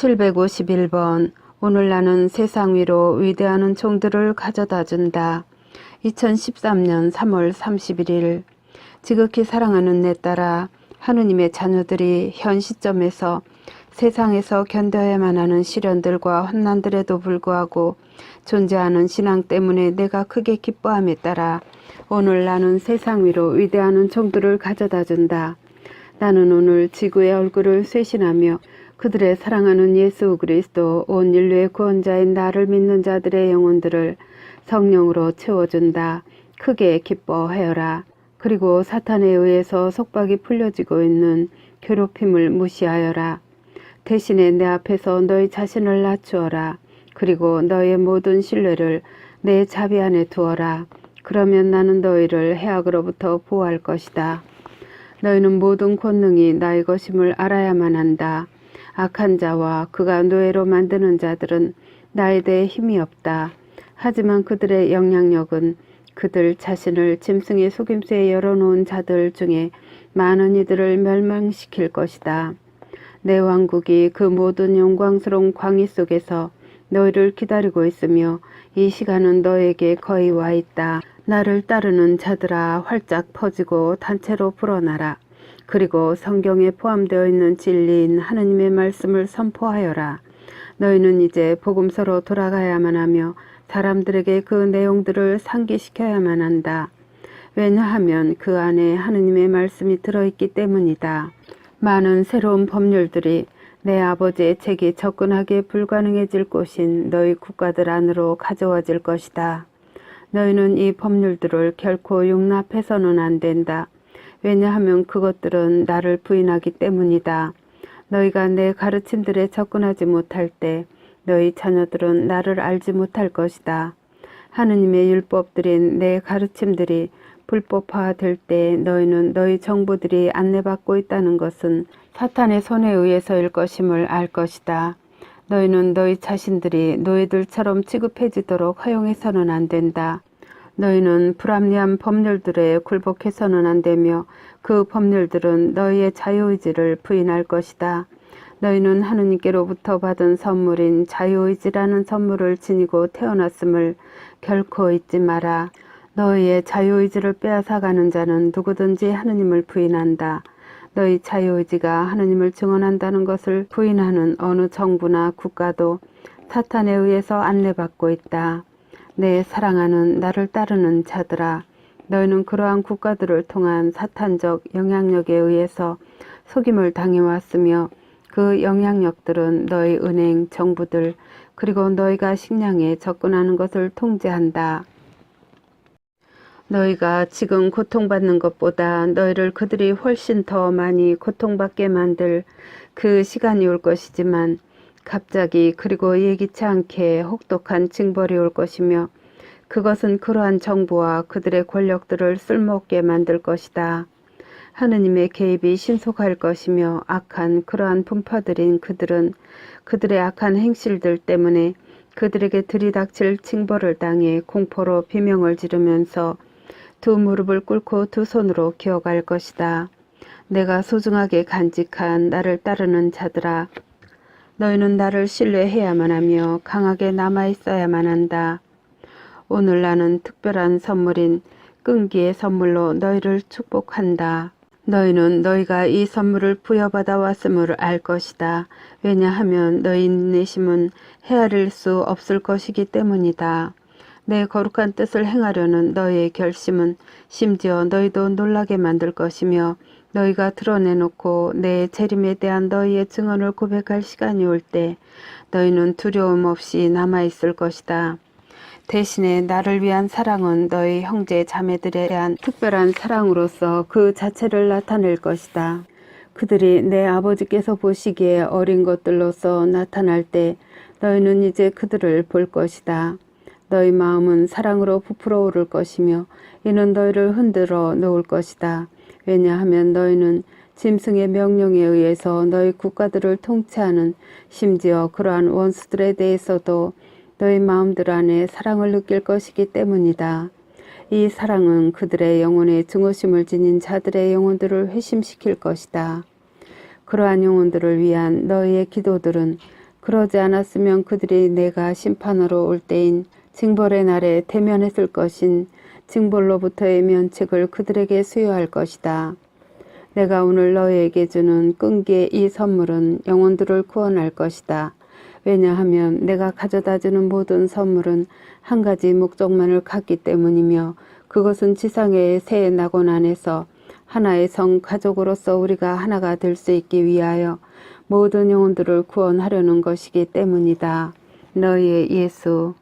751번 오늘 나는 세상 위로 위대한 총들을 가져다 준다. 2013년 3월 31일 지극히 사랑하는 내 딸아 하느님의 자녀들이 현 시점에서 세상에서 견뎌야만 하는 시련들과 환난들에도 불구하고 존재하는 신앙 때문에 내가 크게 기뻐함에 따라 오늘 나는 세상 위로 위대한 총들을 가져다 준다. 나는 오늘 지구의 얼굴을 쇄신하며 그들의 사랑하는 예수 그리스도 온 인류의 구원자인 나를 믿는 자들의 영혼들을 성령으로 채워준다. 크게 기뻐하여라. 그리고 사탄에 의해서 속박이 풀려지고 있는 괴롭힘을 무시하여라. 대신에 내 앞에서 너희 자신을 낮추어라. 그리고 너의 모든 신뢰를 내 자비 안에 두어라. 그러면 나는 너희를 해악으로부터 보호할 것이다. 너희는 모든 권능이 나의 것임을 알아야만 한다. 악한 자와 그가 노예로 만드는 자들은 나에 대해 힘이 없다. 하지만 그들의 영향력은 그들 자신을 짐승의 속임수에 열어놓은 자들 중에 많은 이들을 멸망시킬 것이다. 내 왕국이 그 모든 영광스러운 광희 속에서 너희를 기다리고 있으며 이 시간은 너에게 거의 와 있다. 나를 따르는 자들아 활짝 퍼지고 단체로 불어나라. 그리고 성경에 포함되어 있는 진리인 하느님의 말씀을 선포하여라. 너희는 이제 복음서로 돌아가야만 하며 사람들에게 그 내용들을 상기시켜야만 한다. 왜냐하면 그 안에 하느님의 말씀이 들어있기 때문이다. 많은 새로운 법률들이 내 아버지의 책이 접근하기 불가능해질 곳인 너희 국가들 안으로 가져와질 것이다. 너희는 이 법률들을 결코 용납해서는 안 된다. 왜냐하면 그것들은 나를 부인하기 때문이다. 너희가 내 가르침들에 접근하지 못할 때 너희 자녀들은 나를 알지 못할 것이다. 하느님의 율법들인 내 가르침들이 불법화될 때 너희는 너희 정보들이 안내받고 있다는 것은 사탄의 손에 의해서일 것임을 알 것이다. 너희는 너희 자신들이 노예들처럼 취급해지도록 허용해서는 안 된다. 너희는 불합리한 법률들에 굴복해서는 안 되며 그 법률들은 너희의 자유의지를 부인할 것이다. 너희는 하느님께로부터 받은 선물인 자유의지라는 선물을 지니고 태어났음을 결코 잊지 마라. 너희의 자유의지를 빼앗아가는 자는 누구든지 하느님을 부인한다. 너희 자유의지가 하느님을 증언한다는 것을 부인하는 어느 정부나 국가도 사탄에 의해서 안내받고 있다. 내 사랑하는 나를 따르는 자들아, 너희는 그러한 국가들을 통한 사탄적 영향력에 의해서 속임을 당해왔으며 그 영향력들은 너희 은행, 정부들, 그리고 너희가 식량에 접근하는 것을 통제한다. 너희가 지금 고통받는 것보다 너희를 그들이 훨씬 더 많이 고통받게 만들 그 시간이 올 것이지만 갑자기 그리고 예기치 않게 혹독한 징벌이 올 것이며 그것은 그러한 정부와 그들의 권력들을 쓸모없게 만들 것이다. 하느님의 개입이 신속할 것이며 악한 그러한 분파들인 그들은 그들의 악한 행실들 때문에 그들에게 들이닥칠 징벌을 당해 공포로 비명을 지르면서 두 무릎을 꿇고 두 손으로 기어갈 것이다. 내가 소중하게 간직한 나를 따르는 자들아, 너희는 나를 신뢰해야만 하며 강하게 남아 있어야만 한다. 오늘 나는 특별한 선물인 끈기의 선물로 너희를 축복한다. 너희는 너희가 이 선물을 부여받아 왔음을 알 것이다. 왜냐하면 너희 인내심은 헤아릴 수 없을 것이기 때문이다. 내 거룩한 뜻을 행하려는 너희의 결심은 심지어 너희도 놀라게 만들 것이며 너희가 드러내놓고 내 재림에 대한 너희의 증언을 고백할 시간이 올 때 너희는 두려움 없이 남아있을 것이다. 대신에 나를 위한 사랑은 너희 형제 자매들에 대한 특별한 사랑으로서 그 자체를 나타낼 것이다. 그들이 내 아버지께서 보시기에 어린 것들로서 나타날 때 너희는 이제 그들을 볼 것이다. 너희 마음은 사랑으로 부풀어 오를 것이며 이는 너희를 흔들어 놓을 것이다. 왜냐하면 너희는 짐승의 명령에 의해서 너희 국가들을 통치하는 심지어 그러한 원수들에 대해서도 너희 마음들 안에 사랑을 느낄 것이기 때문이다. 이 사랑은 그들의 영혼에 증오심을 지닌 자들의 영혼들을 회심시킬 것이다. 그러한 영혼들을 위한 너희의 기도들은 그러지 않았으면 그들이 내가 심판으로 올 때인 징벌의 날에 대면했을 것인 징벌로부터의 면책을 그들에게 수여할 것이다. 내가 오늘 너희에게 주는 끈기의 이 선물은 영혼들을 구원할 것이다. 왜냐하면 내가 가져다 주는 모든 선물은 한 가지 목적만을 갖기 때문이며 그것은 지상의 새 낙원 안에서 하나의 성 가족으로서 우리가 하나가 될 수 있기 위하여 모든 영혼들을 구원하려는 것이기 때문이다. 너희의 예수